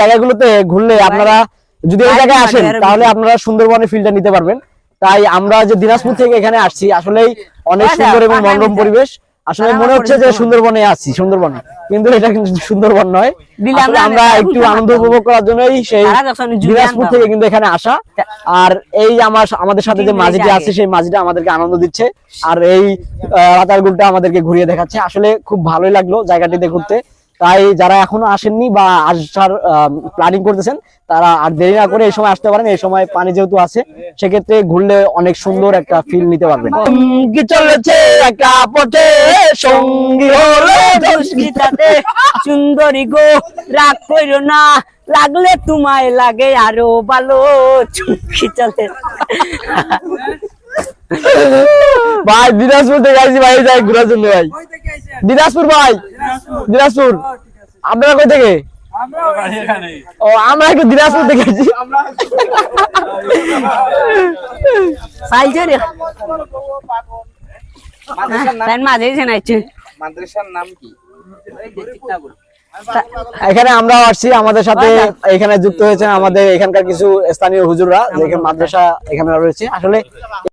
জায়গাগুলোতে ঘুরলে আপনারা যদি এই জায়গায় আসেন তাহলে আপনারা সুন্দরবনের ফিলটা নিতে পারবেন। তাই আমরা যে দিনাজপুর থেকে এখানে আসছি আসলেই অনেক আচ্ছা, সুন্দর এবং মনোরম পরিবেশ। আসলে মনে হচ্ছে যে সুন্দরবনে আছি সুন্দরবনে। কিন্তু এটা কিন্তু সুন্দরবন নয়। আমরা একটু আনন্দ উপভোগ করার জন্যই সেই দিনাজপুর থেকে কিন্তু এখানে আসা। আর এই আমার আমাদের সাথে যে মাঝিটি আছে সেই মাঝিটা আমাদেরকে আনন্দ দিচ্ছে। আর এই রাতার রাতারগুলটা আমাদেরকে ঘুরিয়ে দেখাচ্ছে। আসলে খুব ভালোই লাগল জায়গাটিতে ঘুরতে। তাই যারা এখনও আসেননি বা আসার প্ল্যানিং করতেছেন, তারা আর দেরি না করে এই সময় আসতে পারেন। এই সময় পানি যেহেতু আছে, সেক্ষেত্রে ঘুরলে অনেক সুন্দর একটা ফিল নিতে পারবেন। পথে সুন্দরী গো, রাগ না, লাগলে তোমায় লাগে আরও ভালো। চুমকি চলে। ভাই দিনাজপুর থেকে আইছি ভাই যাই ঘোরার জন্য ভাই। দিনাজপুর ভাই। দিনাজপুর। আপনারা কই থেকে? ও আমরা একটু দিনাজপুর থেকে আইছি। কি? এখানে আমরা আসছি আমাদের সাথে এখানে যুক্ত হয়েছে আমাদের এখানকার কিছু স্থানীয় হুজুররা যেখানে মাদ্রাসা এখানে রয়েছে। আসলে